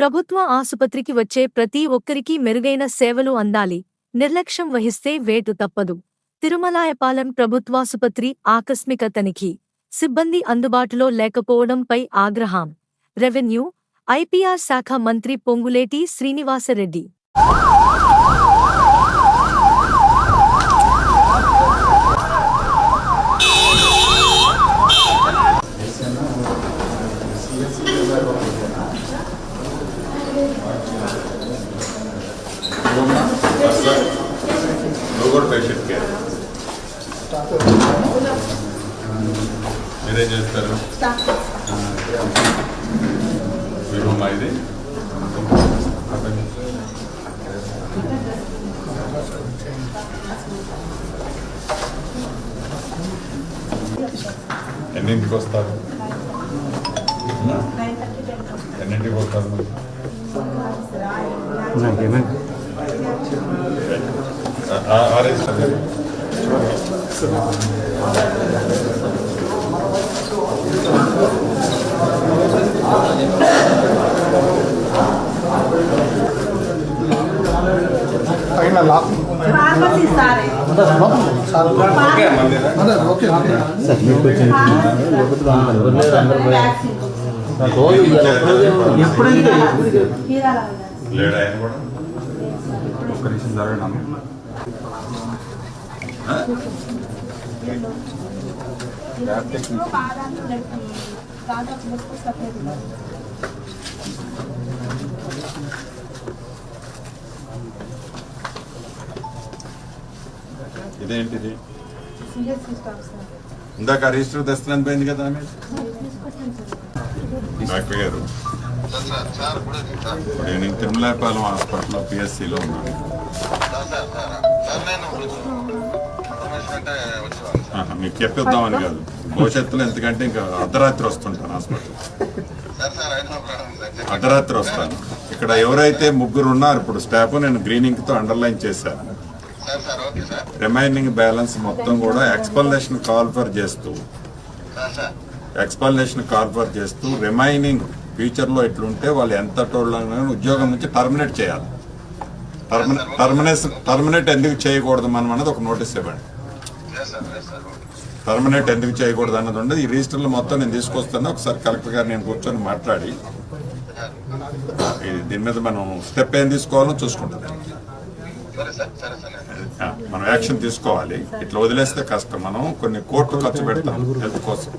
ప్రభుత్వ ఆసుపత్రికి వచ్చే ప్రతి ఒక్కరికి మెరుగైన సేవలు అందాలి. నిర్లక్ష్యం వహిస్తే వేటు తప్పదు. తిరుమలాయపాలెం ప్రభుత్వాసుపత్రి ఆకస్మిక తనిఖీ. సిబ్బంది అందుబాటులో లేకపోవడంపై ఆగ్రహం. రెవెన్యూ ఐపీఆర్ శాఖ మంత్రి పొంగులేటి శ్రీనివాసరెడ్డి. నువ్వు కూడా పేషెంట్ కేర్. మీరేం చేస్తారు? మీ రూమ్ ఇది? ఎన్నింటికి వస్తారు? ఎన్నింటికి వస్తారు మరి? ఆ- ఆ- ఆరేసి చదివి. పైన లా- ఫార్మసీ సార్ ఓకే ఎప్పుడైతే లేడా ఆయన కూడా ఒక్క నిమిషం జరగడం ఇదేంటిది? ఇందాక రిజిస్టర్ దర్శనం పోయింది కదా ఆమె? డాక్టర్ గారు నేను తిరుమలాపాలెం హాస్పిటల్లో పిఎస్సిలో ఉన్నాను. మీకు చెప్పిద్దామని కాదు. భవిష్యత్తులో ఎందుకంటే ఇంకా అర్ధరాత్రి వస్తుంటాను హాస్పిటల్. అర్ధరాత్రి వస్తాను. ఇక్కడ ఎవరైతే ముగ్గురు ఉన్నారు ఇప్పుడు స్టాఫ్ నేను గ్రీనింగ్తో అండర్లైన్ చేశాను. రిమైనింగ్ బ్యాలెన్స్ మొత్తం కూడా ఎక్స్పల్నేషన్ కాల్ఫర్ చేస్తూ ఎక్స్పల్నేషన్ కాల్ఫర్ చేస్తూ రిమైనింగ్ ఫ్యూచర్లో ఎట్లుంటే వాళ్ళు ఎంత ఉద్యోగం నుంచి టర్మినేట్ చేయాలి. టర్మినేట్ టర్మినేట్ ఎందుకు చేయకూడదు మనం అన్నది ఒక నోటీస్ ఇవ్వండి. పర్మనెంట్ ఎందుకు చేయకూడదు అన్నది ఉండదు. ఈ రిజిస్టర్లు మొత్తం నేను తీసుకొస్తాను. ఒకసారి కలెక్టర్ గారు నేను కూర్చొని మాట్లాడి దీని మీద మనం స్టెప్ ఏం తీసుకోవాలో చూసుకుంటుంది మనం యాక్షన్ తీసుకోవాలి. ఇట్లా వదిలేస్తే కష్టం. మనం కొన్ని కోట్లు ఖర్చు పెడతాం హెల్త్ కోసం.